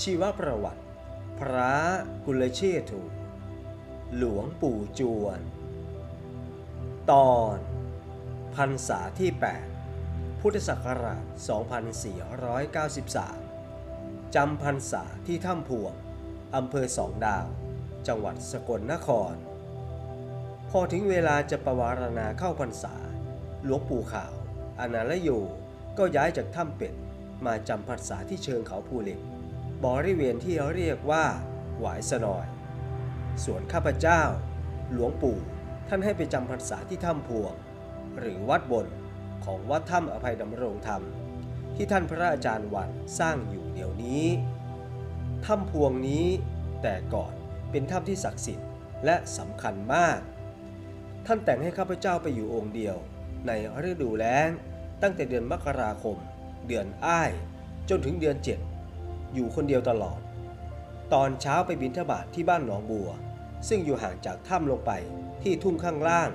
ชีวประวัติ พระกุลเชษถูหลวงปู่จวน ตอนพรรษาที่ 8 พุทธศักราช 2493 จำพรรษาที่ถ้ำพวงอำเภอสองดาว จังหวัดสกลนคร พอถึงเวลาจะประวารณาเข้าพรรษา หลวงปู่ขาว อนาลโย ก็ย้ายจากถ้ำเป็ดมาจำพรรษาที่เชิงเขาภูเหล็ก บริเวณที่เรียกว่าหวายสนอย ส่วนข้าพเจ้า หลวงปู่ท่านให้ไปจำพรรษาที่ถ้ำพวง หรือวัดบนของวัดถ้ำอภัยดำรงธรรม ที่ท่านพระอาจารย์วันสร้างอยู่เดี๋ยวนี้ ถ้ำพวงนี้แต่ก่อนเป็นถ้ำที่ศักดิ์สิทธิ์และสำคัญมาก ท่านแต่งให้ข้าพเจ้าไปอยู่องค์เดียว ในฤดูแล้งตั้งแต่เดือนมกราคม เดือนอ้าย จนถึงเดือนเจ็ด อยู่คนเดียวตลอด ตอนเช้าไปบิณฑบาทที่บ้านหนองบัว ซึ่งอยู่ห่างจากถ้ำลงไปที่ทุ่งข้างล่าง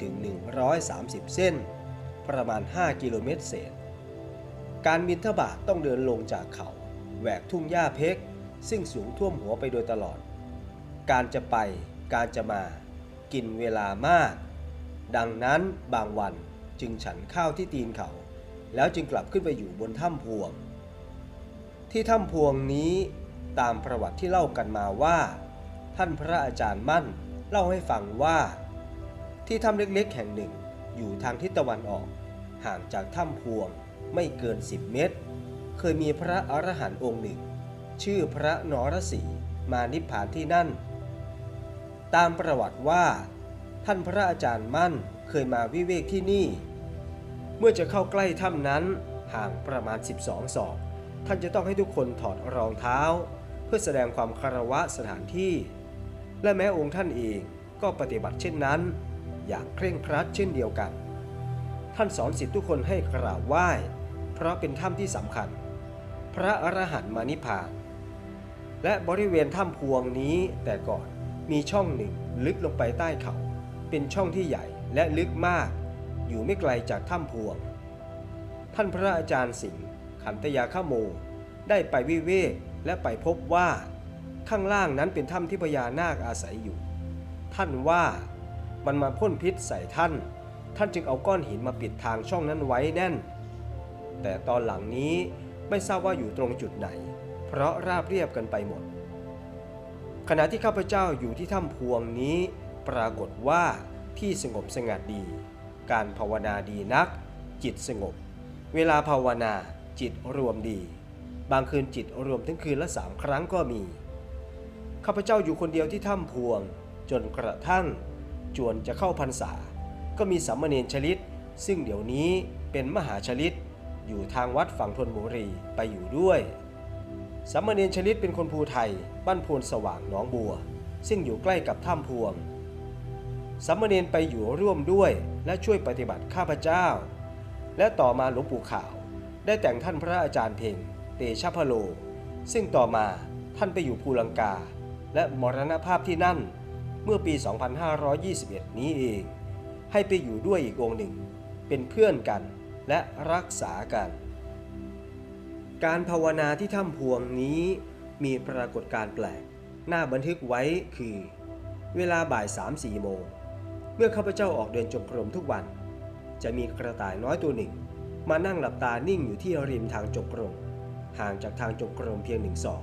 ถึง 130 เส้น ประมาณ 5 กิโลเมตรเศษ การบินทบาทต้องเดินลงจากเขาแหวกทุ่งหญ้าเพกซึ่งสูงท่วมหัวไปโดยตลอด การจะไปการจะมากินเวลามาก ดังนั้นบางวันจึงฉันข้าวที่ตีนเขา แล้วจึงกลับขึ้นไปอยู่บนถ้ำพวง ที่ถ้ำพวงนี้ตามประวัติที่เล่ากันมาว่า ท่านพระอาจารย์มั่นเล่าให้ฟังว่า ที่ถ้ำเล็กๆ แห่งหนึ่งอยู่ทางทิศตะวันออก ห่างจากถ้ำพวงไม่เกิน 10 เมตร เคยมีพระอรหันต์องค์หนึ่ง ชื่อพระนรสีมานิพพานที่นั่น ตามประวัติว่า ท่านพระอาจารย์มั่นเคยมาวิเวกที่นี่ เมื่อจะเข้าใกล้ถ้ำนั้นห่างประมาณ 12ศอก ท่านจะต้องให้ทุกคนถอดรองเท้า เพื่อแสดงความคารวะสถานที่ และแม้องค์ท่านเองก็ปฏิบัติเช่นนั้น อย่างเคร่งครัดเช่นเดียวกัน ท่านสอนสิทธิทุกคนให้กราบไหว้ เพราะเป็นถ้ำที่สำคัญ พระอรหันต์มานิพพาน และบริเวณถ้ำพวงนี้แต่ก่อนมีช่องหนึ่งลึกลงไปใต้เขา เป็นช่องที่ใหญ่และลึกมาก อยู่ไม่ไกลจากถ้ำพวง ท่านพระอาจารย์สิงห์ ขันตยาขโม ได้ไปวิเวกและไปพบว่า ข้างล่างนั้นเป็นถ้ำที่พญานาคอาศัยอยู่ ท่านว่ามันมาพ่นพิษใส่ท่าน ท่านจึงเอาก้อนหินมาปิดทางช่องนั้นไว้แน่น แต่ตอนหลังนี้ไม่ทราบว่าอยู่ตรงจุดไหน เพราะราบเรียบกันไปหมด ขณะที่ข้าพเจ้าอยู่ที่ถ้ำพวงนี้ ปรากฏว่าที่สงบสงัดดี การภาวนาดีนัก จิตสงบ เวลาภาวนา จิตรวมดี บางคืนจิตรวมถึงคืนละสามครั้งก็มี ข้าพเจ้าอยู่คนเดียวที่ถ้ำพวง จนกระทั่ง จวนจะเข้าพรรษา ก็มีสามเณรชลิต ซึ่งเดี๋ยวนี้เป็นมหาชลิต อยู่ทางวัดฝั่งธนบุรีไปอยู่ด้วยสามเณรชลิตเป็นคนภูไทย บ้านโพนสว่างหนองบัว ซึ่งอยู่ใกล้กับถ้ำพวงสามเณรไปอยู่ร่วมด้วยและช่วยปฏิบัติข้าพเจ้า และต่อมาหลวงปู่ขาว ได้แต่งท่านพระอาจารย์เพ่งเตชะพโล ซึ่งต่อมาท่านไปอยู่ภูลังกา และมรณภาพที่นั่นเมื่อปี 2521 นี้เอง ให้ไปอยู่ด้วยอีกองค์หนึ่ง เป็นเพื่อนกันและรักษากัน การภาวนาที่ถ้ำพวงนี้มีปรากฏการแปลก น่าบันทึกไว้คือ เวลาบ่าย 3-4 โมง เมื่อข้าพเจ้าออกเดินจงกรมทุกวัน จะมีกระต่ายน้อยตัวหนึ่ง มานั่งหลับตานิ่งอยู่ที่ริมทางจงกรมห่างจากทางจงกรมเพียงหนึ่งศอก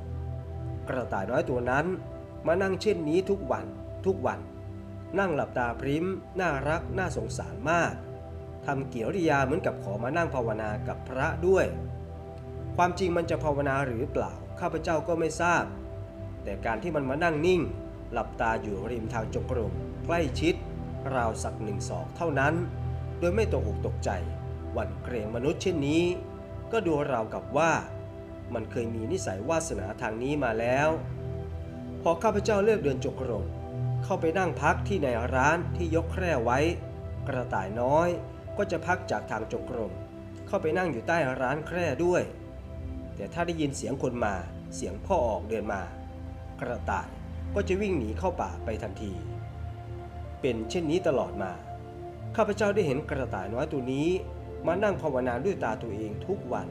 กระต่ายน้อยตัวนั้น มานั่งเช่นนี้ทุกวันทุกวัน นั่งหลับตาพริ้ม น่ารักน่าสงสารมากทำเกิริยาเหมือนกับขอมานั่งภาวนากับพระด้วย ความจริงมันจะภาวนาหรือเปล่าข้าพเจ้าก็ไม่ทราบ แต่การที่มันมานั่งนิ่ง หลับตาอยู่ริมทางจงกรมใกล้ชิด ราวสักหนึ่งศอกเท่านั้น โดยไม่ตกอกตกใจ หวั่นเกรงมนุษย์เช่นนี้ ก็ดูราวกับว่า มันเคยมีนิสัยวาสนาทางนี้มาแล้ว พอข้าพเจ้าเลือกเดินจงกรมเข้าไปนั่งพักที่ในร้านที่ยกแคร่ไว้ กระต่ายน้อยก็จะพักจากทางจงกรมเข้าไปนั่งอยู่ใต้ร้านแคร่ด้วย แต่ถ้าได้ยินเสียงคนมาเสียงพ่อออกเดินมา กระต่ายก็จะวิ่งหนีเข้าป่าไปทันที เป็นเช่นนี้ตลอดมา ข้าพเจ้าได้เห็นกระต่ายน้อยตัวนี้ มานั่งภาวนาด้วยตาตัวเองทุกวัน